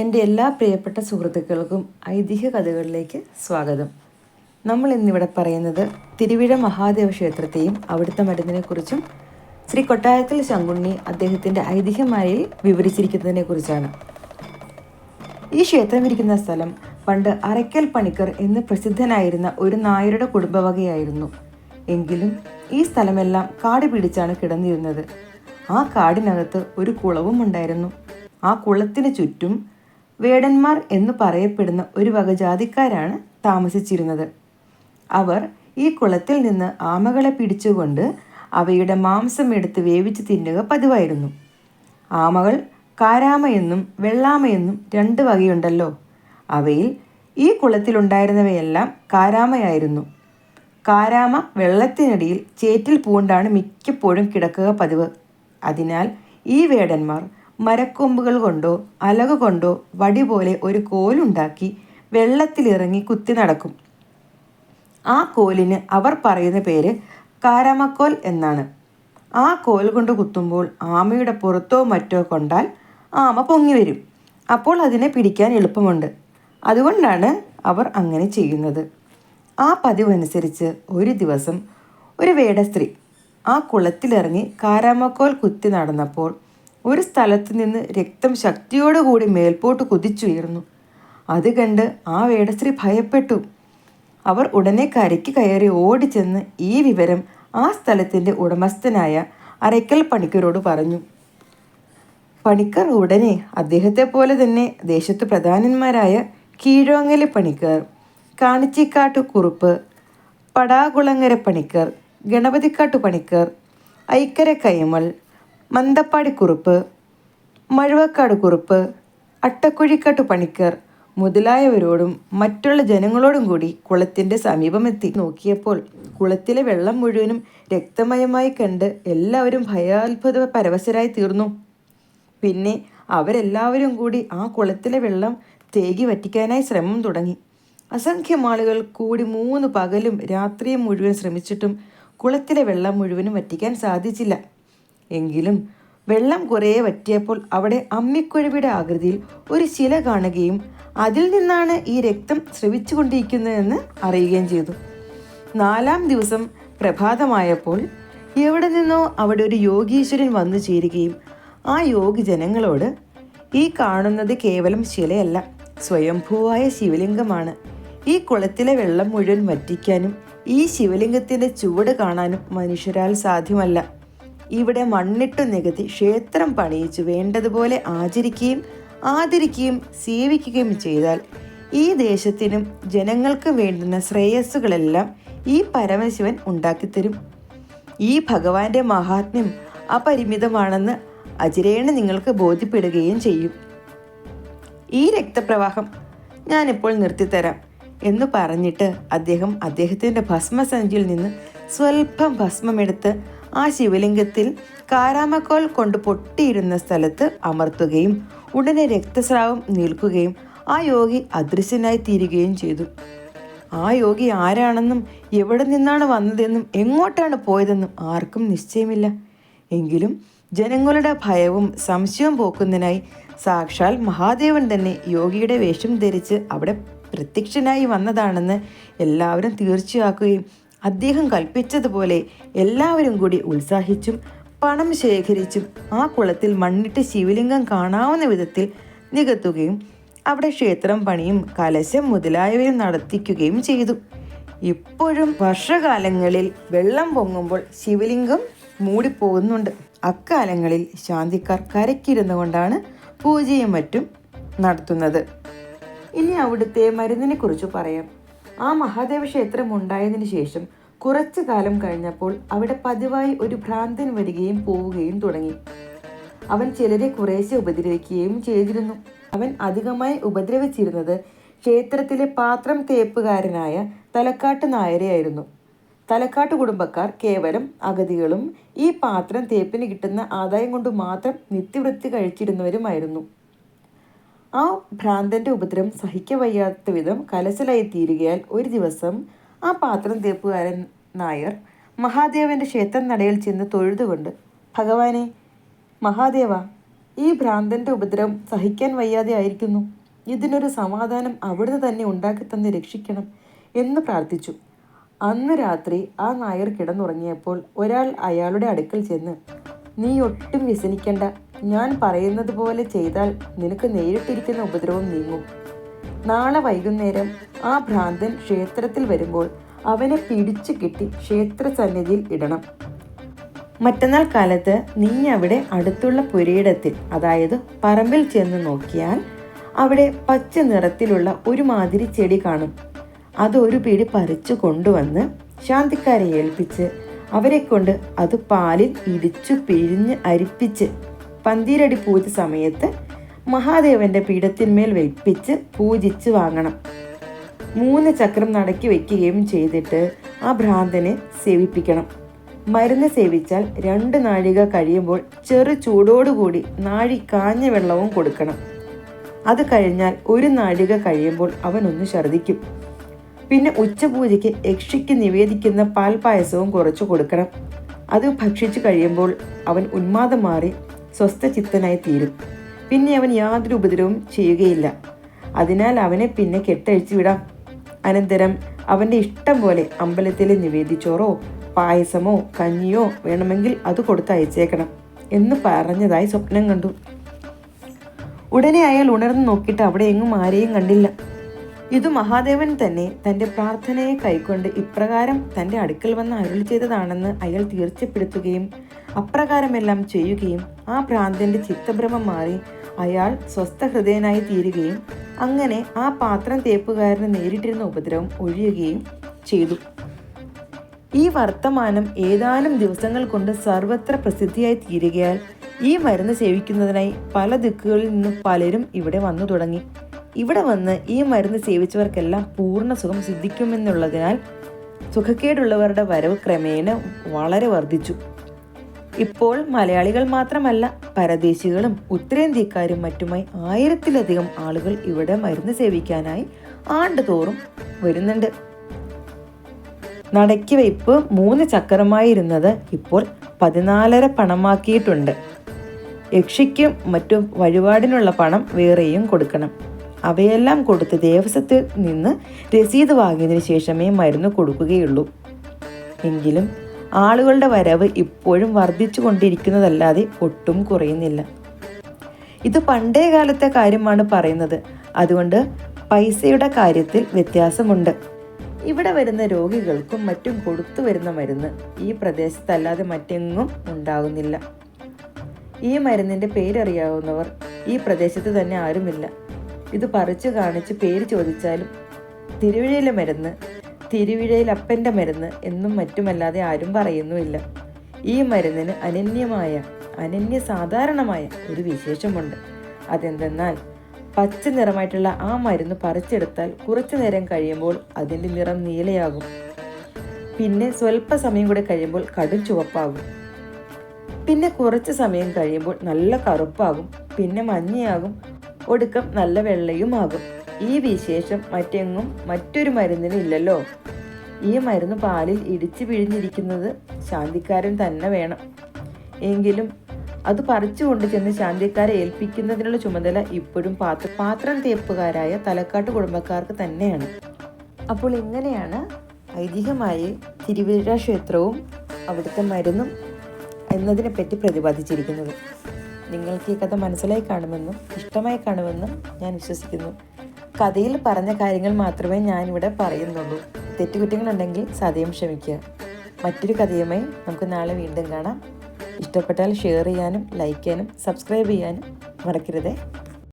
എന്റെ എല്ലാ പ്രിയപ്പെട്ട സുഹൃത്തുക്കൾക്കും ഐതിഹ്യ കഥകളിലേക്ക് സ്വാഗതം. നമ്മൾ ഇന്നിവിടെ പറയുന്നത് തിരുവിഴ മഹാദേവ ക്ഷേത്രത്തെയും അവിടുത്തെ മരുന്നിനെക്കുറിച്ചും ശ്രീ കൊട്ടാരത്തിൽ ശങ്കുണ്ണി അദ്ദേഹത്തിന്റെ ഐതിഹ്യമായി വിവരിച്ചിരിക്കുന്നതിനെ കുറിച്ചാണ്. ഈ ക്ഷേത്രം ഇരിക്കുന്ന സ്ഥലം പണ്ട് അരയ്ക്കൽ പണിക്കർ എന്ന് പ്രസിദ്ധനായിരുന്ന ഒരു നായരുടെ കുടുംബവകയായിരുന്നു. എങ്കിലും ഈ സ്ഥലമെല്ലാം കാട് പിടിച്ചാണ് കിടന്നിരുന്നത്. ആ കാടിനകത്ത് ഒരു കുളവും ഉണ്ടായിരുന്നു. ആ കുളത്തിന് ചുറ്റും വേടന്മാർ എന്ന് പറയപ്പെടുന്ന ഒരു വക ജാതിക്കാരാണ് താമസിച്ചിരുന്നത്. അവർ ഈ കുളത്തിൽ നിന്ന് ആമകളെ പിടിച്ചുകൊണ്ട് അവയുടെ മാംസം എടുത്ത് വേവിച്ച് തിന്നുക പതിവായിരുന്നു. ആമകൾ കാരാമയെന്നും വെള്ളാമയെന്നും രണ്ട് വകയുണ്ടല്ലോ. അവയിൽ ഈ കുളത്തിലുണ്ടായിരുന്നവയെല്ലാം കാരാമയായിരുന്നു. കാരാമ വെള്ളത്തിനടിയിൽ ചേറ്റിൽ പൂണ്ടാണ് മിക്കപ്പോഴും കിടക്കുക പതിവ്. അതിനാൽ ഈ വേടന്മാർ മരക്കൊമ്പുകൾ കൊണ്ടോ അലക കൊണ്ടോ വടി പോലെ ഒരു കോലുണ്ടാക്കി വെള്ളത്തിലിറങ്ങി കുത്തി നടക്കും. ആ കോലിന് അവർ പറയുന്ന പേര് കാരമക്കോൽ എന്നാണ്. ആ കോൽ കൊണ്ട് കുത്തുമ്പോൾ ആമയുടെ പുറത്തോ മറ്റോ കൊണ്ടാൽ ആമ പൊങ്ങി വരും. അപ്പോൾ അതിനെ പിടിക്കാൻ എളുപ്പമുണ്ട്. അതുകൊണ്ടാണ് അവർ അങ്ങനെ ചെയ്യുന്നത്. ആ പതിവനുസരിച്ച് ഒരു ദിവസം ഒരു വേടസ്ത്രീ ആ കുളത്തിലിറങ്ങി കാരാമക്കോൽ കുത്തി നടന്നപ്പോൾ ഒരു സ്ഥലത്ത് നിന്ന് രക്തം ശക്തിയോടുകൂടി മേൽപോട്ട് കുതിച്ചുയർന്നു. അത് കണ്ട് ആ വേടശ്രീ ഭയപ്പെട്ടു. അവർ ഉടനെ കരയ്ക്ക് കയറി ഓടിച്ചെന്ന് ഈ വിവരം ആ സ്ഥലത്തിന്റെ ഉടമസ്ഥനായ അരയ്ക്കൽ പണിക്കരോട് പറഞ്ഞു. പണിക്കർ ഉടനെ അദ്ദേഹത്തെ പോലെ തന്നെ ദേശത്ത് പ്രധാനന്മാരായ കീഴോങ്ങൽ പണിക്കർ കാണിച്ചിക്കാട്ടു കുറുപ്പ് പടാകുളങ്ങര പണിക്കർ ഗണപതിക്കാട്ടു പണിക്കർ ഐക്കര കൈമൾ മന്തപ്പാടി കുറുപ്പ് മഴുവക്കാട് കുറുപ്പ് അട്ടക്കുഴിക്കാട്ടു പണിക്കർ മുതലായവരോടും മറ്റുള്ള ജനങ്ങളോടും കൂടി കുളത്തിന്റെ സമീപമെത്തി. നോക്കിയപ്പോൾ കുളത്തിലെ വെള്ളം മുഴുവനും രക്തമയമായി കണ്ട് എല്ലാവരും ഭയാത്ഭുത പരവശരായി തീർന്നു. പിന്നെ അവരെല്ലാവരും കൂടി ആ കുളത്തിലെ വെള്ളം തേകി വറ്റിക്കാനായി ശ്രമം തുടങ്ങി. അസംഖ്യം ആളുകൾ കൂടി മൂന്ന് പകലും രാത്രിയും മുഴുവൻ ശ്രമിച്ചിട്ടും കുളത്തിലെ വെള്ളം മുഴുവനും വറ്റിക്കാൻ സാധിച്ചില്ല. എങ്കിലും വെള്ളം കുറേ വറ്റിയപ്പോൾ അവിടെ അമ്മിക്കുഴവിയുടെ ആകൃതിയിൽ ഒരു ശില കാണുകയും അതിൽ നിന്നാണ് ഈ രക്തം സ്രവിച്ചുകൊണ്ടിരിക്കുന്നതെന്ന് അറിയുകയും ചെയ്തു. നാലാം ദിവസം പ്രഭാതമായപ്പോൾ എവിടെ നിന്നോ അവിടെ ഒരു യോഗീശ്വരൻ വന്നു ചേരുകയും ആ യോഗി ജനങ്ങളോട് ഈ കാണുന്നത് കേവലം ശിലയല്ല സ്വയംഭൂവായ ശിവലിംഗമാണ്. ഈ കുളത്തിലെ വെള്ളം മുഴുവൻ വറ്റിക്കാനും ഈ ശിവലിംഗത്തിന്റെ ചുവട് കാണാനും മനുഷ്യരാൽ സാധ്യമല്ല. ഇവിടെ മണ്ണിട്ടു നികത്തി ക്ഷേത്രം പണിയിച്ചു വേണ്ടതുപോലെ ആചരിക്കുകയും ആദരിക്കുകയും സേവിക്കുകയും ചെയ്താൽ ഈ ദേശത്തിനും ജനങ്ങൾക്കും വേണ്ടുന്ന ശ്രേയസ്സുകളെല്ലാം ഈ പരമശിവൻ ഉണ്ടാക്കിത്തരും. ഈ ഭഗവാന്റെ മഹാത്മ്യം അപരിമിതമാണെന്ന് അജിരേണ നിങ്ങൾക്ക് ബോധ്യപ്പെടുകയും ചെയ്യും. ഈ രക്തപ്രവാഹം ഞാനിപ്പോൾ നിർത്തിത്തരാം എന്ന് പറഞ്ഞിട്ട് അദ്ദേഹം അദ്ദേഹത്തിന്റെ ഭസ്മസഞ്ചിയിൽ നിന്ന് സ്വല്പം ഭസ്മമെടുത്ത് ആ ശിവലിംഗത്തിൽ കാരാമക്കോൽ കൊണ്ട് പൊട്ടിയിരുന്ന സ്ഥലത്ത് അമർത്തുകയും ഉടനെ രക്തസ്രാവം നിൽക്കുകയും ആ യോഗി അദൃശ്യനായി തീരുകയും ചെയ്തു. ആ യോഗി ആരാണെന്നും എവിടെ നിന്നാണ് വന്നതെന്നും എങ്ങോട്ടാണ് പോയതെന്നും ആർക്കും നിശ്ചയമില്ല. എങ്കിലും ജനങ്ങളുടെ ഭയവും സംശയവും പോക്കുന്നതിനായി സാക്ഷാൽ മഹാദേവൻ തന്നെ യോഗിയുടെ വേഷം ധരിച്ച് അവിടെ പ്രത്യക്ഷനായി വന്നതാണെന്ന് എല്ലാവരും തീർച്ചയാക്കുകയും അദ്ദേഹം കൽപ്പിച്ചതുപോലെ എല്ലാവരും കൂടി ഉത്സാഹിച്ചും പണം ശേഖരിച്ചും ആ കുളത്തിൽ മണ്ണിട്ട് ശിവലിംഗം കാണാവുന്ന വിധത്തിൽ നികത്തുകയും അവിടെ ക്ഷേത്രം പണിയും കലശം മുതലായവയും നടത്തിക്കുകയും ചെയ്തു. ഇപ്പോഴും വർഷകാലങ്ങളിൽ വെള്ളം പൊങ്ങുമ്പോൾ ശിവലിംഗം മൂടിപ്പോകുന്നുണ്ട്. അക്കാലങ്ങളിൽ ശാന്തിക്കാർ കരക്കിരുന്നു കൊണ്ടാണ് പൂജയും മറ്റും നടത്തുന്നത്. ഇനി അവിടുത്തെ മരുന്നിനെ കുറിച്ച് പറയാം. ആ മഹാദേവ ക്ഷേത്രം ഉണ്ടായതിനു ശേഷം കുറച്ചു കാലം കഴിഞ്ഞപ്പോൾ അവിടെ പതിവായി ഒരു ഭ്രാന്തൻ വരികയും പോവുകയും തുടങ്ങി. അവൻ ചിലരെ കുറേശ്ശെ ഉപദ്രവിക്കുകയും ചെയ്തിരുന്നു. അവൻ അധികമായി ഉപദ്രവിച്ചിരുന്നത് ക്ഷേത്രത്തിലെ പാത്രം തേപ്പുകാരനായ തലക്കാട്ട് നായരെയായിരുന്നു തലക്കാട്ട് കുടുംബക്കാർ കേവലം അഗതികളും ഈ പാത്രം തേപ്പിന് കിട്ടുന്ന ആദായം കൊണ്ട് മാത്രം നിത്യവൃത്തി കഴിച്ചിരുന്നവരുമായിരുന്നു. ആ ഭ്രാന്തന്റെ ഉപദ്രവം സഹിക്കവയ്യാത്ത വിധം കലശലായി തീരുകയാൽ ഒരു ദിവസം ആ പാത്രം തീർപ്പുകാരൻ നായർ മഹാദേവന്റെ ക്ഷേത്ര നടയിൽ ചെന്ന് തൊഴുതുകൊണ്ട് ഭഗവാനെ മഹാദേവ ഈ ഭ്രാന്തന്റെ ഉപദ്രവം സഹിക്കാൻ വയ്യാതെ ആയിരിക്കുന്നു. ഇതിനൊരു സമാധാനം അവിടുന്ന് തന്നെ ഉണ്ടാക്കി തന്നെ രക്ഷിക്കണം എന്ന് പ്രാർത്ഥിച്ചു. അന്ന് രാത്രി ആ നായർ കിടന്നുറങ്ങിയപ്പോൾ ഒരാൾ അയാളുടെ അടുക്കൽ ചെന്ന് നീ ഒട്ടും വ്യസനിക്കണ്ട. ഞാൻ പറയുന്നത് പോലെ ചെയ്താൽ നിനക്ക് നേരിട്ടിരിക്കുന്ന ഉപദ്രവം നീങ്ങും. നാളെ വൈകുന്നേരം ആ ഭ്രാന്തൻ ക്ഷേത്രത്തിൽ വരുമ്പോൾ അവനെ പിടിച്ചു കെട്ടി ക്ഷേത്ര സന്നിധിയിൽ ഇടണം. മറ്റന്നാൾ കാലത്ത് നീ അവിടെ അടുത്തുള്ള പുരയിടത്തിൽ അതായത് പറമ്പിൽ ചെന്ന് നോക്കിയാൽ അവിടെ പച്ച നിറത്തിലുള്ള ഒരു മാതിരി ചെടി കാണും. അതൊരു പിടി പറിച്ചു കൊണ്ടുവന്ന് ശാന്തിക്കാരെ ഏൽപ്പിച്ച് അവരെ കൊണ്ട് അത് പാലിൽ ഇടിച്ചു പിഴിഞ്ഞ് അരിപ്പിച്ച് പന്തീരടി പൂജ സമയത്ത് മഹാദേവന്റെ പീഠത്തിന്മേൽ വെപ്പിച്ച് പൂജിച്ച് വാങ്ങണം. മൂന്ന് ചക്രം നടക്കി വെക്കുകയും ചെയ്തിട്ട് ആ ഭ്രാന്തനെ സേവിപ്പിക്കണം. മരുന്ന് സേവിച്ചാൽ രണ്ട് നാഴിക കഴിയുമ്പോൾ ചെറു ചൂടോടുകൂടി നാഴി കാഞ്ഞ വെള്ളവും കൊടുക്കണം. അത് കഴിഞ്ഞാൽ ഒരു നാഴിക കഴിയുമ്പോൾ അവനൊന്ന് ഛർദിക്കും പിന്നെ ഉച്ചപൂജയ്ക്ക് യക്ഷിക്ക് നിവേദിക്കുന്ന പാൽപായസവും കുറച്ചു കൊടുക്കണം. അത് ഭക്ഷിച്ചു കഴിയുമ്പോൾ അവൻ ഉന്മാദം മാറി സ്വസ്ഥചിത്തനായി തീരും. പിന്നെ അവൻ യാതൊരു ഉപദ്രവവും ചെയ്യുകയില്ല. അതിനാൽ അവനെ പിന്നെ കെട്ടഴിച്ചു വിടാം. അനന്തരം അവന്റെ ഇഷ്ടം പോലെ അമ്പലത്തിലെ നിവേദിച്ചോറോ പായസമോ കഞ്ഞിയോ വേണമെങ്കിൽ അത് കൊടുത്ത് അയച്ചേക്കണം എന്ന് പറഞ്ഞതായി സ്വപ്നം കണ്ടു. ഉടനെ അയാൾ ഉണർന്നു നോക്കിയിട്ട് അവിടെ എങ്ങും ആരെയും കണ്ടില്ല. ഇത് മഹാദേവൻ തന്നെ തന്റെ പ്രാർത്ഥനയെ കൈക്കൊണ്ട് ഇപ്രകാരം തന്റെ അടുക്കൽ വന്ന് അരുൾ ചെയ്തതാണെന്ന് അയാൾ തീർച്ചപ്പെടുത്തുകയും അപ്രകാരമെല്ലാം ചെയ്യുകയും ആ ഭ്രാന്തന്റെ ചിത്തഭ്രമം മാറി അയാൾ സ്വസ്ഥ ഹൃദയനായി തീരുകയും അങ്ങനെ ആ പാത്രം തേപ്പുകാരന് നേരിട്ടിരുന്ന ഉപദ്രവം ഒഴിയുകയും ചെയ്തു. ഈ വർത്തമാനം ഏതാനും ദിവസങ്ങൾ കൊണ്ട് സർവത്ര പ്രസിദ്ധിയായി തീരുകയാൽ ഈ മരുന്ന് സേവിക്കുന്നതിനായി പല ദിക്കുകളിൽ നിന്നും പലരും ഇവിടെ വന്നു തുടങ്ങി. ഇവിടെ വന്ന് ഈ മരുന്ന് സേവിച്ചവർക്കെല്ലാം പൂർണ സുഖം സിദ്ധിക്കുമെന്നുള്ളതിനാൽ സുഖക്കേടുള്ളവരുടെ വരവ് ക്രമേണ വളരെ വർദ്ധിച്ചു. ഇപ്പോൾ മലയാളികൾ മാത്രമല്ല പരദേശികളും ഉത്തരേന്ത്യക്കാരും മറ്റുമായി ആയിരത്തിലധികം ആളുകൾ ഇവിടെ മരുന്ന് സേവിക്കാനായി ആണ്ടുതോറും വരുന്നുണ്ട്. നടക്കി വയ്പ് മൂന്ന് ചക്രമായിരുന്നത് ഇപ്പോൾ പതിനാലര പണമാക്കിയിട്ടുണ്ട്. യക്ഷിക്കും മറ്റു വഴിപാടിനുള്ള പണം വേറെയും കൊടുക്കണം. അവയെല്ലാം കൊടുത്ത് ദേവസ്വത്തിൽ നിന്ന് രസീത് വാങ്ങിയതിനു ശേഷമേ മരുന്ന് കൊടുക്കുകയുള്ളൂ. എങ്കിലും ആളുകളുടെ വരവ് ഇപ്പോഴും വർദ്ധിച്ചു കൊണ്ടിരിക്കുന്നതല്ലാതെ ഒട്ടും കുറയുന്നില്ല. ഇത് പണ്ടേ കാലത്തെ കാര്യമാണ് പറയുന്നത്. അതുകൊണ്ട് പൈസയുടെ കാര്യത്തിൽ വ്യത്യാസമുണ്ട്. ഇവിടെ വരുന്ന രോഗികൾക്കും മറ്റും കൊടുത്തു വരുന്ന മരുന്ന് ഈ പ്രദേശത്തല്ലാതെ മറ്റെങ്ങും ഉണ്ടാകുന്നില്ല ഈ മരുന്നിന്റെ പേരറിയാവുന്നവർ ഈ പ്രദേശത്ത് തന്നെ ആരുമില്ല. ഇത് പറിച്ചു കാണിച്ച് പേര് ചോദിച്ചാലും തിരുവിഴയിലെ മരുന്ന് തിരുവിഴയിൽ അപ്പന്റെ മരുന്ന് എന്നും മറ്റുമല്ലാതെ ആരും പറയുന്നുമില്ല. ഈ മരുന്നിന് അനന്യമായ അനന്യ സാധാരണമായ ഒരു വിശേഷമുണ്ട്. അതെന്തെന്നാൽ പച്ച നിറമായിട്ടുള്ള ആ മരുന്ന് പറിച്ചെടുത്താൽ കുറച്ചു നേരം കഴിയുമ്പോൾ അതിന്റെ നിറം നീലയാകും. പിന്നെ സ്വല്പ സമയം കൂടെ കഴിയുമ്പോൾ കടും ചുവപ്പാകും. പിന്നെ കുറച്ച് സമയം കഴിയുമ്പോൾ നല്ല കറുപ്പാകും. പിന്നെ മഞ്ഞയാകും. ഒടുക്കം നല്ല വെള്ളയുമാകും. ഈ വിശേഷം മറ്റെങ്ങും മറ്റൊരു മരുന്നിന് ഇല്ലല്ലോ. ഈ മരുന്ന് പാലിൽ ഇടിച്ചു പിഴിഞ്ഞിരിക്കുന്നത് ശാന്തിക്കാരൻ തന്നെ വേണം. എങ്കിലും അത് പറിച്ചു കൊണ്ട് ചെന്ന് ശാന്തിക്കാരെ ഏൽപ്പിക്കുന്നതിനുള്ള ചുമതല ഇപ്പോഴും പാത്ര പാത്രം തേപ്പുകാരായ തലക്കാട്ട് കുടുംബക്കാർക്ക് തന്നെയാണ്. അപ്പോൾ ഇങ്ങനെയാണ് ഐതിഹ്യമായി തിരുവിഴ ക്ഷേത്രവും അവിടുത്തെ മരുന്നും എന്നതിനെപ്പറ്റി പ്രതിപാദിച്ചിരിക്കുന്നത്? നിങ്ങൾക്ക് ഈ കഥ മനസ്സിലായി കാണുമെന്നും ഇഷ്ടമായി കാണുമെന്നും ഞാൻ വിശ്വസിക്കുന്നു. കഥയിൽ പറഞ്ഞ കാര്യങ്ങൾ മാത്രമേ ഞാനിവിടെ പറയുന്നുള്ളൂ. തെറ്റുകുറ്റങ്ങളുണ്ടെങ്കിൽ സതയം ക്ഷമിക്കുക. മറ്റൊരു കഥയുമായി നമുക്ക് നാളെ വീണ്ടും കാണാം. ഇഷ്ടപ്പെട്ടാൽ ഷെയർ ചെയ്യാനും ലൈക്ക് ചെയ്യാനും സബ്സ്ക്രൈബ് ചെയ്യാനും മറക്കരുതേ.